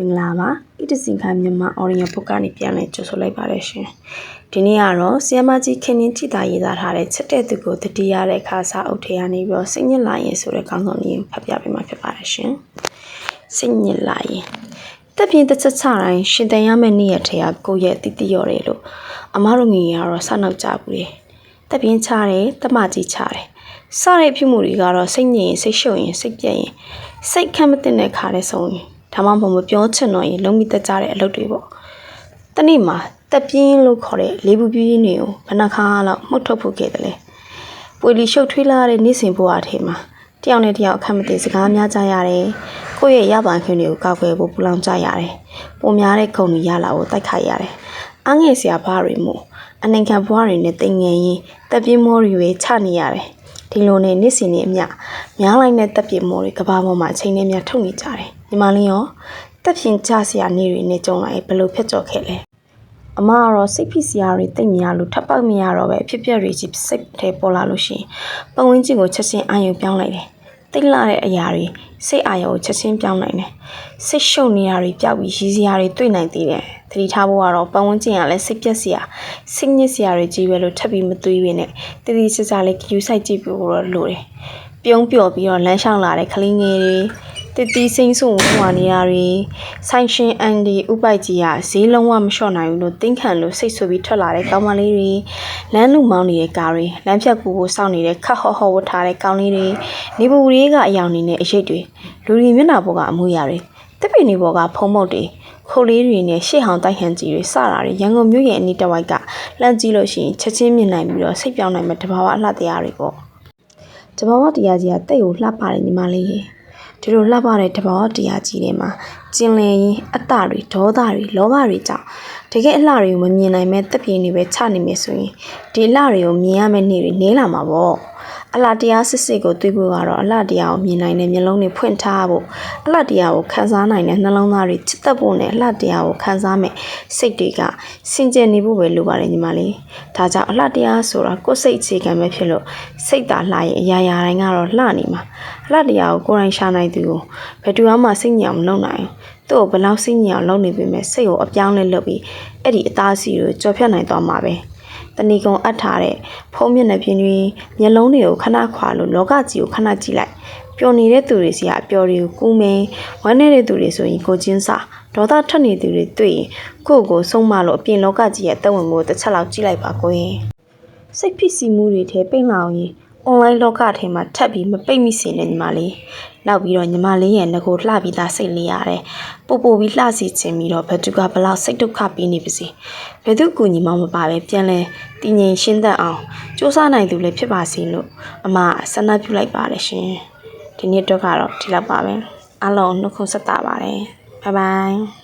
မင်္ဂလာပါဣတစင်ခိုင်မြန်မာအော်ရီယိုဘုတ်ကနေပြန်လည်ကြိုဆိုလိုက်ပါတယ်ရှင်ဒီနေ့ကတော့ဆီယမကြီးခင်းင်းကြည်သာရေးသားထားတဲ့ချက်တဲ့သူကိုတတိယတဲ့ခါစာအုပ်ထဲကနေပြီးတော့စိတ်ညစ်လာရင်ဆိုတဲ့ခေါင်းဆောင်လေးကိုဖတ်ပြပေးမှာဖြစ်ပါတယ်ရှင်စိတ်ညစ်လာရင်တက်ပြင်းတစ်ချက်ချတိုင်းရှင်တန်ရမယ့်နေ့ရက်ထဲကကိုယ့်ရဲ့တည်တည်ရော်တယ်လို့အမားတို့ငယ်ကတော့စနောက်ကြဘူးလေတက်ပြင်းချတယ်တမကြီးချတယ်စတဲ့ဖြစ်မှုတွေကတော့စိတ်ညစ်ရင်စိတ်ရှုပ်ရင်စိတ်ပြက်ရင်စိတ်ခမ်းမတင်တဲ့ခါတဲ့ဆုံးရင် ဒါမှမဟုတ်မပြောချင်တော့ရင်လုံးမိတက်ကြတဲ့အလုပ်တွေပေါ့တနေ့မှာတက်ပြင်းလို့ခေါ်တဲ့လေးပူပြင်းတွေကိုဘယ်နှခါလောက်မှုတ်ထုတ်ဖို့ခဲ့တယ်လဲပွေလီရှုပ်ထွေးလာတဲ့နေ့စဉ်ဘဝအထဲမှာတယောက်နဲ့တယောက်အခက်မသိစကားများကြရတယ်ကိုယ့်ရဲ့ရပိုင်ခွင့်တွေကိုကောက်ွယ်ဖို့ပူလောင်ကြရတယ်ပုံများတဲ့ခုံတွေရလာဖို့တိုက်ခိုက်ရတယ်အငယ်စရာဘာတွေမို့အနိုင်ခံဘွားတွေနဲ့တင်ငယ်ရင်တက်ပြင်းမောတွေချနေရတယ်ဒီလိုနဲ့နေ့စဉ်နဲ့အမျှများလိုက်တဲ့တက်ပြင်းမောတွေကဘာပေါ်မှာအချိန်နဲ့များထုတ်နေကြတယ် ညီမလေးရောတက်ပြင်းကြစရာနေတွေနဲ့ကြုံလာရင်ဘယ်လိုဖြစ်ကြော်ခဲ့လဲအမကတော့စိတ်ဖိစီးရတွေတိတ်များလို့ထပ်ပောက်မရတော့ပဲဖြစ်ပျက်တွေကြီးစိတ်ထဲပေါ်လာလို့ရှိရင်ပတ်ဝန်းကျင်ကိုချက်ချင်းအာရုံပြောင်းလိုက်တယ်တိတ်လာတဲ့အရာတွေစိတ်အာရုံကိုချက်ချင်းပြောင်းနိုင်တယ်စိတ်ရှုပ်နေရတွေပျောက်ပြီးရည်စရာတွေတွေ့နိုင်သေးတယ်သတိထားဖို့ကတော့ပတ်ဝန်းကျင်ကလည်းစိတ်ပြက်စရာစိတ်ညစ်စရာတွေကြီးပဲလို့ထပ်ပြီးမသွေးပဲနဲ့တတိစစလေးကျူးဆိုင်ကြည့်ဖို့တော့လိုတယ်ပြုံးပျော်ပြီးတော့လမ်းလျှောက်လာတဲ့ကလေးငယ်တွေ တတိစိမ့်ဆုံဟွာနေရတွေဆိုင်ရှင်အန်ဒီဥပိုက်ကြီးကဈေးလုံးဝမလျှော့နိုင်ဘူးလို့တင်းခံလို့စိတ်ဆူပြီးထွက်လာတဲ့ကောင်မလေးတွေလမ်းလူမောင်းနေတဲ့ကားတွေလမ်းဖြတ်ကူဖို့စောင့်နေတဲ့ခတ်ဟော့ဟော့ဝတ်ထားတဲ့ကောင်လေးတွေနေပူလေးကအယောင်နေတဲ့အရေးတွေလူတွေမျက်နှာပေါ်ကအမူအရာတွေတစ်ပင်တွေပေါ်ကဖုံးမုတ်တွေခိုလေးတွေနဲ့ရှေ့ဟောင်တိုက်ဟန်ကြီးတွေစတာတွေရန်ကုန်မြို့ရဲ့အနီးတစ်ဝိုက်ကလှမ်းကြည့်လို့ရှိရင်ချက်ချင်းမြင်နိုင်ပြီးတော့စိတ်ပြောင်းနိုင်မဲ့တဘာဝအလှတရားတွေပေါ့တဘာဝတရားကြီးကတိတ်ကိုလှပတယ်ညီမလေးရေ ဒီလိုလှပတဲ့တဘာဝတရားကြီးတွေမှာကျင်လည်ရင်အတ္တတွေဒေါသတွေလောဘတွေကြောင့်တကယ်အလှတွေကိုမမြင်နိုင်မဲ့တက်ပြင်းနေပဲချနေမယ်ဆိုရင်ဒီအလှတွေကိုမြင်ရမယ့်နေ့တွေနေလာမှာပေါ့ အလှတရားစစ်စစ်ကိုတွေးဖို့ကတော့အလှတရားကိုမြင်နိုင်တဲ့မျက်လုံးတွေဖွင့်ထားဖို့အလှတရားကိုခံစားနိုင်တဲ့နှလုံးသားတွေချစ်သက်ဖို့နဲ့အလှတရားကိုခံစားမဲ့စိတ်တွေကစင်ကြယ်နေဖို့ပဲလိုပါတယ်ညီမလေးဒါကြောင့်အလှတရားဆိုတာကိုယ်စိတ်အခြေခံပဲဖြစ်လို့စိတ်သာလှရင်အရာရာတိုင်းကတော့လှနေမှာအလှတရားကိုကိုယ်တိုင်ရှာနိုင်သူကိုဘယ်သူမှစိတ်ညစ်အောင်မလုပ်နိုင်ဘူးသူ့ကိုဘယ်လောက်စိတ်ညစ်အောင်လုပ်နေပြီမဲ့စိတ်ကိုအပြောင်းလဲလုပ်ပြီးအဲ့ဒီအသားစီကိုကြော်ဖြတ်နိုင်သွားမှာပဲ တဏီကုံအပ်ထားတဲ့ဖုံးမျက်နှာပြင်တွေမျက်လုံးတွေကိုခဏခွာလို့လောကကြီးကိုခဏကြည့်လိုက်ပျော်နေတဲ့သူတွေစီကအပျော်တွေကိုကူးမယ်ဝမ်းနေတဲ့သူတွေဆိုရင်ကိုချင်းစာဒေါသထွက်နေသူတွေတွေ့ရင်ကိုယ့်ကိုဆုံးမလို့အပြင်လောကကြီးရဲ့အသက်ဝင်မှုကိုတစ်ချက်လောက်ကြည့်လိုက်ပါကိုရင်စိတ်ဖြစ်စီမှုတွေထဲပိတ်လာအောင်ရင် online လောကထဲမှာထပ်ပြီးမပိတ်မိစေနဲ့ညီမလေးနောက်ပြီးတော့ညီမလေးရဲ့ငကိုလှပြီးသားစိတ်လေးရတယ်ပို့ပို့ပြီးလှစီခြင်းပြီးတော့ဘသူကဘလောက်စိတ်ဒုက္ခပေးနေပါစေဘယ်သူကူညီမှမပါပဲပြန်လဲတည်ငြိမ်ရှင်းသက်အောင်စူးစမ်းနိုင်သူလည်းဖြစ်ပါစေလို့အမဆန္ဒပြုလိုက်ပါတယ်ရှင်ဒီနေ့တော့ကတော့ဒီလောက်ပါပဲအားလုံးနှုတ်ခွန်းဆက်တာပါတယ်ဘိုင်ဘိုင်